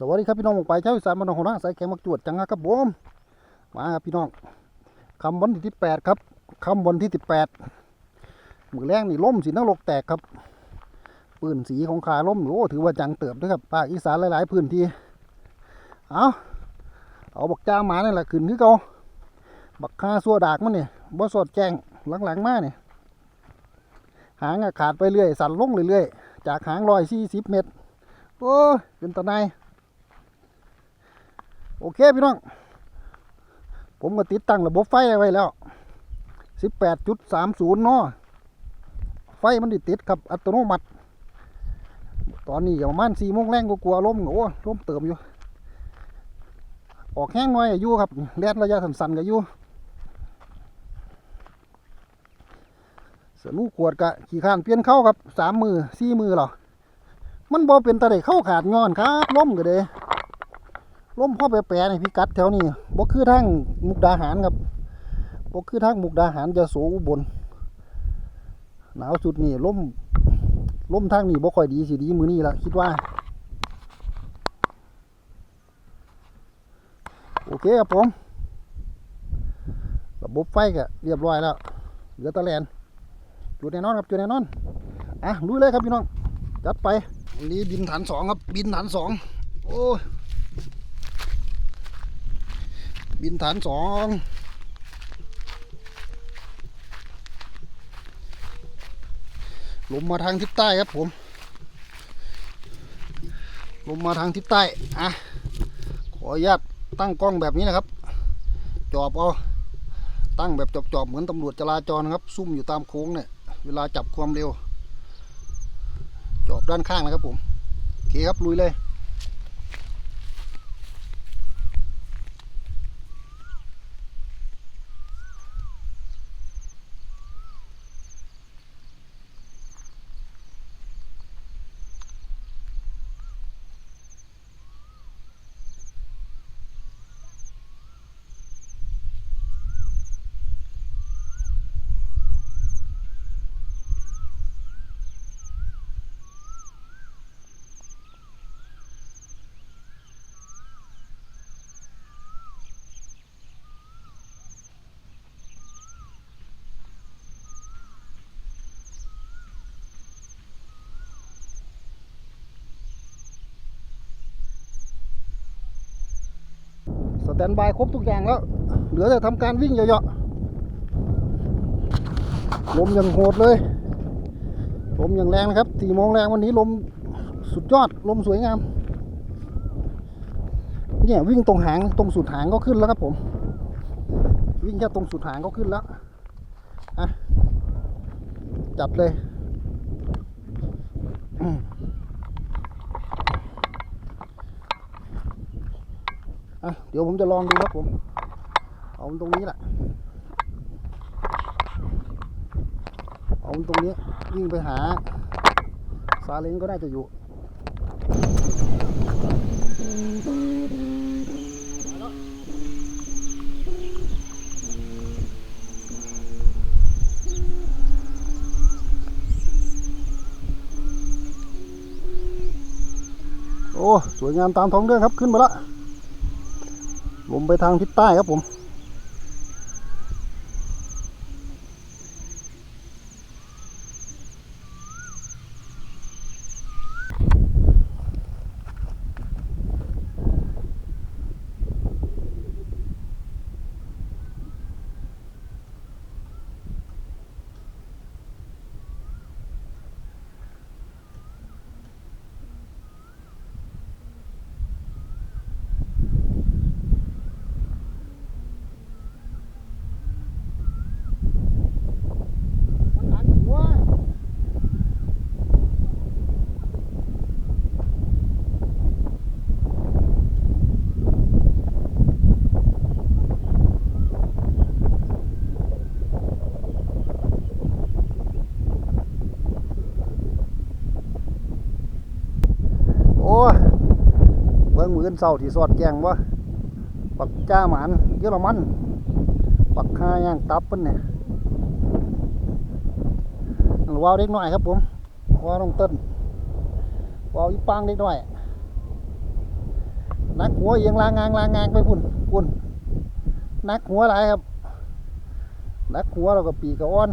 สวัสดีครับพี่น้องไปเช้าอีสานมานองหัวหน้าสายแข็งมักจวดจังครับผมมาครับพี่น้องคำวันที่ที่แปดครับคำวันที่สิบแปดมือแรงนี่ล่มสีนักลกแตกครับ ปืนสีของขาล่มโอ้ถือว่าจังเติบด้วยครับภาคอีสานหลาย ๆ พื้นที่เอาเอาบักจ้าหมานี่แหละขึ้นคือเกาบักคาซัวดากมันเนี่ยบ่สดแจ้งหลัง ๆ มาเนี่ยหางขาดไปเรื่อย สั่นลงเรื่อย ๆ จากหางร้อยสี่สิบเมตรโอ้ยเป็นตะไน โอเคพี่น้อง ผมก็ติดตั้งระบบไฟไว้แล้ว 18.30เนาะไฟมันติดติดครับอัตโนมัติ ตอนนี้ประมาณ4โมงแรงก็กลัวๆลมโอ้ล้มเติมอยู่ ออกแห้งหน่อยอยู่ครับแดดระยะสั้นๆก็อยู่สนุกขวดกะขี่ข้านเปลี่ยนเข้าครับสามมือสี่มือหรอมันบ่เป็นตะไดเข้าขาดย้อนครับล้มก็เด้ ล้มพ่อแปรๆนี่พี่กัดแถวนี้บ่คือทางมุกดาหารครับบ่คือทางมุกดาหารจะโสอุบลหนาวสุดนี่ล้มล้มทางนี้บ่ค่อยดีสิดีมือนี้ละคิดว่า โอเคครับผมระบบไฟก็เรียบร้อยแล้วเหลือตะแลนจุดแน่นอนครับจุดแน่นอนอะลุยเลยครับพี่น้องจัดไปวันนี้บินฐานสองครับบินฐานสองโอ้ย บินฐานสองลมมาทางทิศใต้ครับผม ลมมาทางทิศใต้อะขออนุญาตตั้งกล้องแบบนี้นะครับ จอบเอาตั้งแบบจอบๆเหมือนตำรวจจราจรนะครับ ซุ่มอยู่ตามโค้งเนี่ย เวลาจับความเร็ว จอบด้านข้างนะครับผม โอเคครับลุยเลย สแตนบายครบทุกอย่างแล้ว เหลือแต่ทำการวิ่งเยาะๆลมอย่างโหดเลย ลมอย่างแรงนะครับสี่โมงแรงวันนี้ลมสุดยอดลมสวยงาม เนี่ยวิ่งตรงหางตรงสุดหางก็ขึ้นแล้วครับผม วิ่งแค่ตรงสุดหางก็ขึ้นแล้วอะจัดเลย อืม อะเดี๋ยวผมจะลองดูครับผม เอาตรงนี้แหละ เอาตรงนี้วิ่งไปหาซาเล้งก็น่าจะอยู่โอ้ สวยงามตามท้องเรื่องครับ ขึ้นไปละ ลมไปทางทิศใต้ครับผม โอ้ยเบิ่งมืออ นเศร้าที่สอดแกงวะปักจ้าหมานเยอรมัน ปักคาย่างตับเพิ่นเนี่ยรัว้าวเด็กน้อยครับผมว้าวน้องเต้นว้าวอีปางเด็กน้อยนักหัวเอียงลางงางลางงางไปพุ่นพุ่นนักหัวหลายครับนักหัวเราก็ปีกอ้อน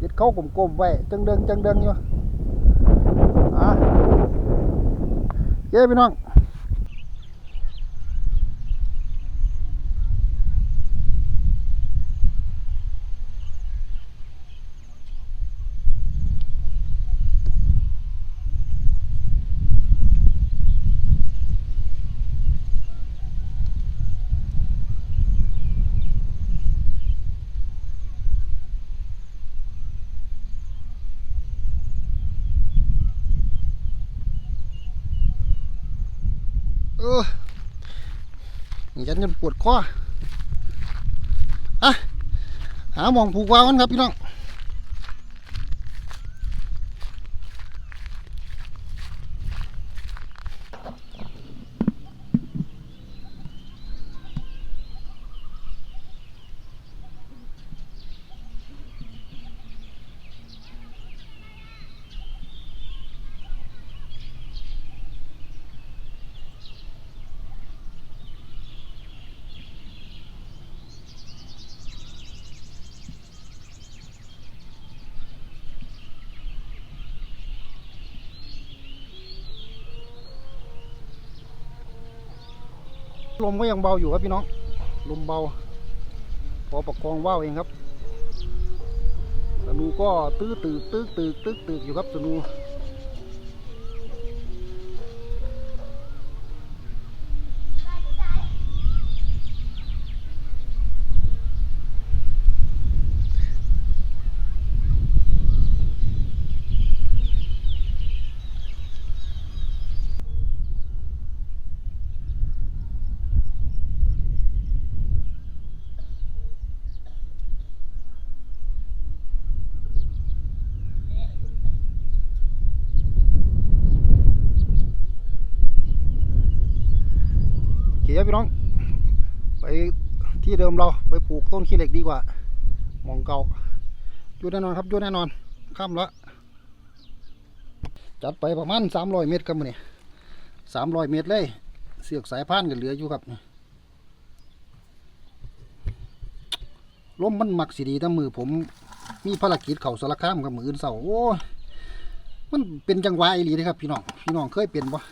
ย็ดเข้ากลมๆไว้จังเดิงจังเดิงอยู่อะเย้พี่น้อง ยันจนปวดคออะหาหมองผูกวาวกันครับพี่น้อง ลมก็ยังเบาอยู่ครับพี่น้อง ลมเบา พอประคองว่าวเองครับสนูก็ตื้อตึกตื้อตึกตื้อตึกอยู่ครับสนู พี่น้อง ไปที่เดิมเราไปปลูกต้นขี้เหล็กดีกว่ามองเก่าอยู่แน่นอนครับอยู่แน่นอนค่ำละจัดไปประมาณสามร้อยเมตรครับมันนี่สามร้อยเมตรเลยเสือกสายพานกันเหลืออยู่ครับนี่ลมมันหมักสีดีทั้งมือผมมีภารกิจเข่าสารคามกับมืออื่นเสาร์โอ้มันเป็นจังหวะอีหลีเลยครับพี่น้องพี่น้องเคยเป็นปะ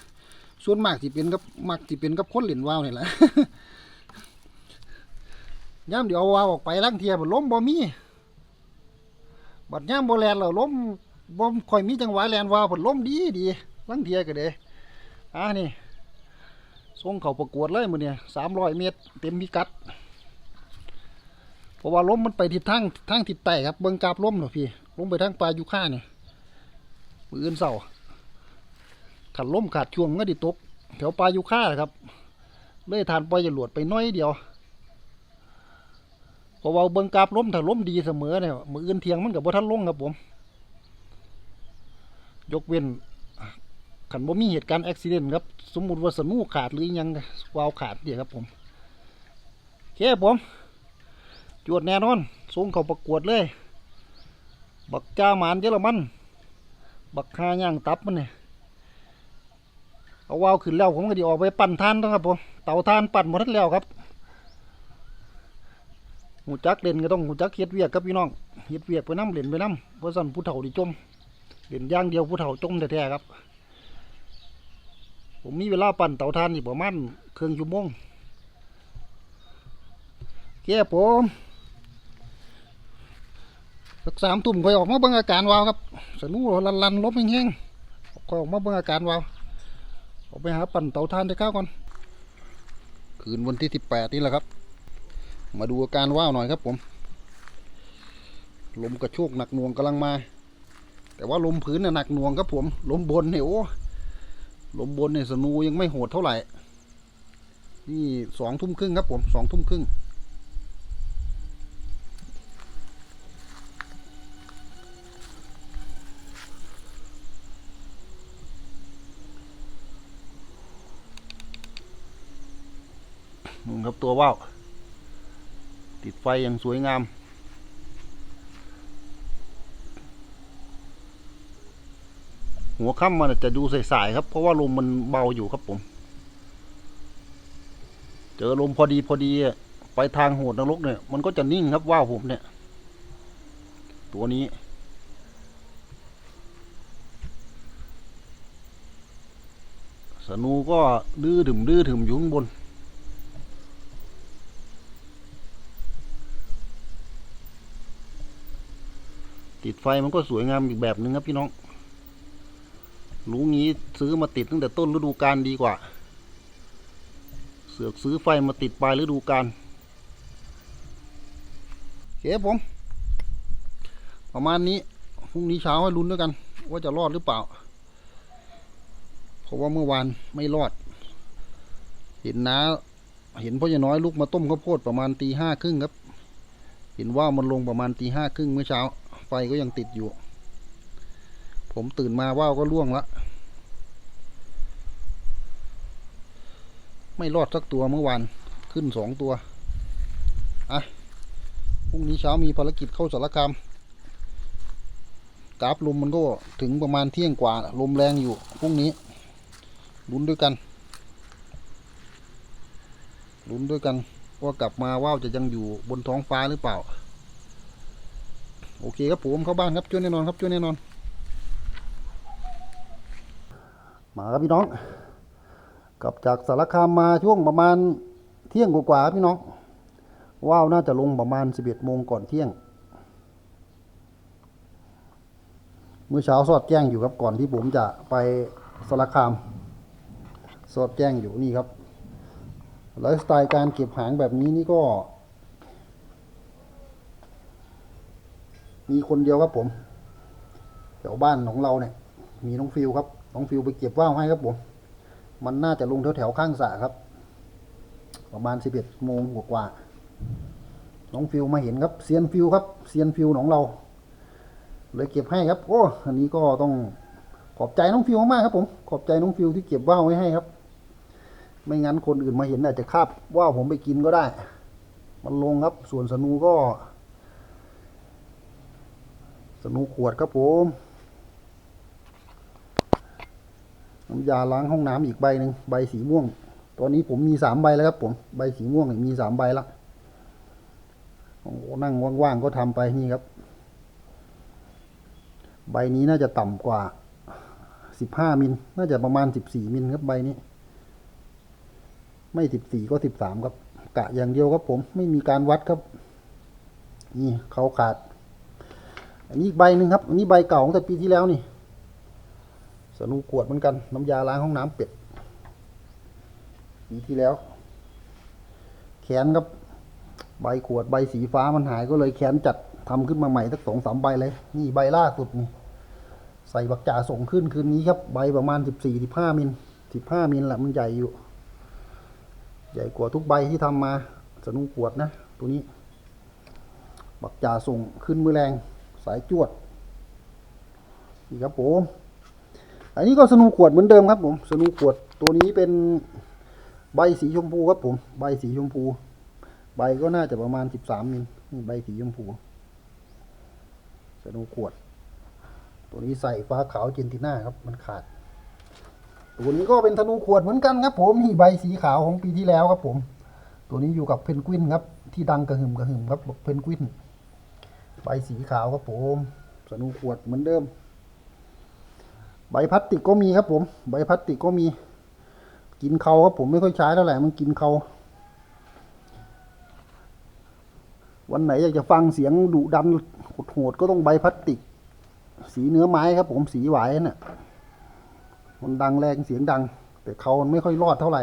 ส่วนมากที่เป็นกับมักที่เป็นกับคนเหรียญวาวนี่แหละย่ามเดี๋ยวเอาวาวออกไปลังเทียบล้มบ่มีบัดย่ามบ่แลนเราล้มบ่ค่อยมีจังหวะแลนวาวผลล้มดีดีลังเทียก็เด้อ่านี่ส่งเขาประกวดเลยมือเนี่ยสามร้อยเมตร เต็มพิกัดเพราะว่าล้มมันไปทิศทางทางทิศใต้ครับเบิ่งกราบล้มเนาะพี่ล้มไปทางปลายุค่าเนี่ยมืออื่นเสา ขันล้มขาดช่วงก็ดิตกแถวปลายุค่าครับ เลยทานปล่อยจรวดไปน้อยเดียวพราว่าเบิงกราบล้มถ้าล้มดีเสมอเนี่ยมืออื่นเทียงมันกับบ่ทันลงครับผม ยกเว้นขันบ่มีเหตุการณ์อุบิเหตุครับ สมมุติว่าสนูขาดหรือยังวาวขาดเดียครับผมโอเคครับผม จวดแน่นอนส่งเขาประกวดเลย บักจ้าหมานเยอรมัน บักคาย่างตับมันเนี่ย เอาวาวขึ้นแล้วผมก็ดีออกไปปั่นท่านนะครับผมเตาท่านปั่นหมดทั้งแล้วครับหูจักเล่นก็ต้องหูจักเฮ็ดเวียกครับพี่น้องเฮ็ดเวียกไปน้ำเล่นไปน้ำเพราะสั่นผู้เฒ่าดิจมเล่นย่างเดียวผู้เฒ่าจมแท้ๆครับ ผมมีเวลาปั่นเตาท่านอยู่ประมาณครึ่องชั่วโมงแก่ผมสักสามทุ่มคอยออกมาเบิ่งอาการวาวครับสนุลันลันลบแห้งๆคอยออกมาเบิ่งอาการวาว ออกไปหาปั่นเตาทานได้ข้าวก่อน คืนวันที่สิบแปดนี่แหละครับ มาดูอาการว่าวหน่อยครับผม ลมกระโชกหนักหน่วงกำลังมา แต่ว่าลมพื้นน่ะหนักหน่วงครับผม ลมบนเนี่ยโอ้ลมบนเนี่ยสนูยังไม่โหดเท่าไหร่ นี่สองทุ่มครึ่งครับผมสองทุ่มครึ่ง นู่นครับ ตัวว่าวติดไฟอย่างสวยงาม หัวค่ำมันจะดูใสๆครับ เพราะว่าลมมันเบาอยู่ครับผม เจอลมพอดีพอดีไปทางโหดนรกเนี่ย มันก็จะนิ่งครับว่าวผมเนี่ย ตัวนี้สนูก็ดื้อถึมดื้อถึมอยู่ข้างบน ติดไฟมันก็สวยงามอีกแบบหนึ่งครับพี่น้อง รู้งี้ซื้อมาติดตั้งแต่ต้นฤดูกาลดีกว่า เสือกซื้อไฟมาติดปลายฤดูกาลเคครับผม ประมาณนี้พรุ่งนี้เช้าให้ลุ้นด้วยกัน ว่าจะรอดหรือเปล่า เพราะว่าเมื่อวานไม่รอด เห็นน้าเห็นพ่อใหญ่น้อยลุกมาต้มข้าวโพดประมาณตีห้าครึ่งครับ เห็นว่ามันลงประมาณตีห้าครึ่งเมื่อเช้า ฟก็ยังติดอยู่ ผมตื่นมาว่าวก็ล่วงละ ไม่รอดสักตัวเมื่อวาน ขึ้นสองตัว อะ พรุ่งนี้เช้ามีภารกิจเข้าสารคามกราฟลมมันก็ถึงประมาณเที่ยงกว่า ลมแรงอยู่พรุ่งนี้ลุ้นด้วยกันลุ้นด้วยกันว่ากลับมาว่าวจะยังอยู่บนท้องฟ้าหรือเปล่า โอเคครับผมเข้าบ้านครับช่วยแน่นอนครับช่วยแน่นอน มาครับพี่น้อง กลับจากสารคามมาช่วงประมาณเที่ยงกว่าๆพี่น้องว่าวน่าจะลงประมาณ 11โมงก่อนเที่ยงเมื่อเช้าสอดแจ้งอยู่ครับก่อนที่ผมจะไปสารคาม สอดแจ้งอยู่นี่ครับไลฟ์สไตล์การเก็บหางแบบนี้นี่ก็ มีคนเดียวครับผมแถวบ้านของเราเนี่ย มีน้องฟิวครับน้องฟิวไปเก็บว่าวให้ครับผม มันน่าจะลงแถวแถวข้างสระครับ ประมาณสิบเอ็ดโมงกว่าๆน้องฟิวมาเห็นครับเซียนฟิวครับเซียนฟิวของเรา เลยเก็บให้ครับ โอ้อันนี้ก็ต้องขอบใจน้องฟิวมากๆครับ ผม ขอบใจน้องฟิวที่เก็บว่าวไว้ให้ครับ ไม่งั้นคนอื่นมาเห็นอาจจะคาบว่าวผมไปกินก็ได้ มันลงครับ ส่วนสนูก็ สนูขวดครับผมน้ำยาล้างห้องน้ำอีกใบหนึ่งใบสีม่วง ตอนนี้ผมมีสามใบแล้วครับผมใบสีม่วงมีสามใบละโอ้นั่งว่างๆก็ทำไปนี่ครับ ใบนี้น่าจะต่ำกว่าสิบห้ามิลน่าจะประมาณสิบสี่มิลครับใบนี้ ไม่สิบสี่ก็สิบสามครับ กะอย่างเดียวครับผมไม่มีการวัดครับ นี่เขาขาด อันนี้อีกใบหนึ่งครับอันนี้ใบเก่าตั้งแต่ปีที่แล้วนี่ สนูขวดเหมือนกัน น้ำยาล้างห้องน้ำเป็ดปีที่แล้ว แขนครับ ใบขวดใบสีฟ้ามันหายก็เลยแขนจัดทำขึ้นมาใหม่สักสองสามใบเลย นี่ใบล่าสุดนี่ใส่บักจ่าส่งขึ้นคืนนี้ครับ ใบประมาณสิบสี่สิบห้ามิลสิบห้ามิลแหละมันใหญ่อยู่ ใหญ่กว่าทุกใบที่ทำมาสนุขวดนะ ตัวนี้ บักจ่าส่งขึ้นมือแรง สายจวดนี่ครับผมอันนี้ก็สนุขวดเหมือนเดิมครับผมสนุขวดตัวนี้เป็นใบสีชมพูครับผมใบสีชมพู ใบก็น่าจะประมาณสิบสามมิลใบสีชมพูสนุขวด ตัวนี้ใส่ฟ้าขาวเจนติน่าครับมันขาด ตัวนี้ก็เป็นธนูขวดเหมือนกันครับ ผมนี่ใบสีขาวของปีที่แล้วครับผม ตัวนี้อยู่กับเพนกวินครับ ที่ดังกระหึ่มกระหึ่มครับเพนกวิน ใบสีขาวครับผม สนูขวดเหมือนเดิม ใบพลาสติกก็มีครับผม ใบพลาสติกก็มี กินเขาครับผมไม่ค่อยใช้เท่าไหร่มันกินเขาวันไหนอยากจะฟังเสียงดุดันโหดก็ต้องใบพลาสติก สีเนื้อไม้ครับผมสีหวายน่ะมันดังแรงเสียงดัง แต่เขามันไม่ค่อยรอดเท่าไหร่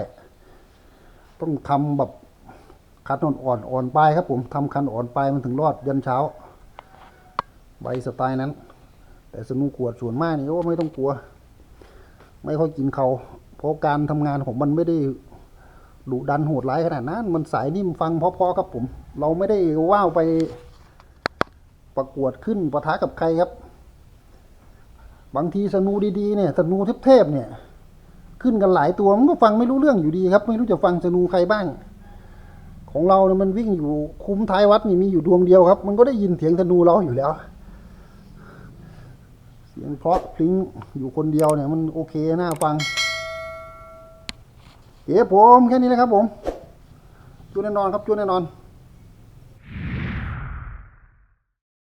ต้องทำแบบคันอ่อนอ่อนปครับผมทำคันอ่อนไปมันถึงรอดยันเช้า ใบสไตล์นั้น แต่สนุกขวดส่วนมากนี่ก็ไม่ต้องกลัว ไม่ค่อยกินเขาเพราะการทำงานของมันไม่ได้ดุดันโหดร้ายขนาดนั้น มันสายนิ่มฟังเพราะๆครับผม เราไม่ได้ว่าวไปประกวดขึ้นประทะกับใครครับ บางทีสนูดีๆเนี่ยสนูเทพๆเนี่ย ขึ้นกันหลายตัวมันก็ฟังไม่รู้เรื่องอยู่ดีครับ ไม่รู้จะฟังสนูใครบ้าง ของเราเนี่ยมันวิ่งอยู่คุ้มท้ายวัดนี่มีอยู่ดวงเดียวครับ มันก็ได้ยินเสียงธนูเราอยู่แล้ว สียงเพราะพลิ้งอยู่คนเดียวเนี่ยมันโอเคน่าฟังเก๋ผมแค่นี้นะครับผมจูนแน่นอนครับจูนแน่นอน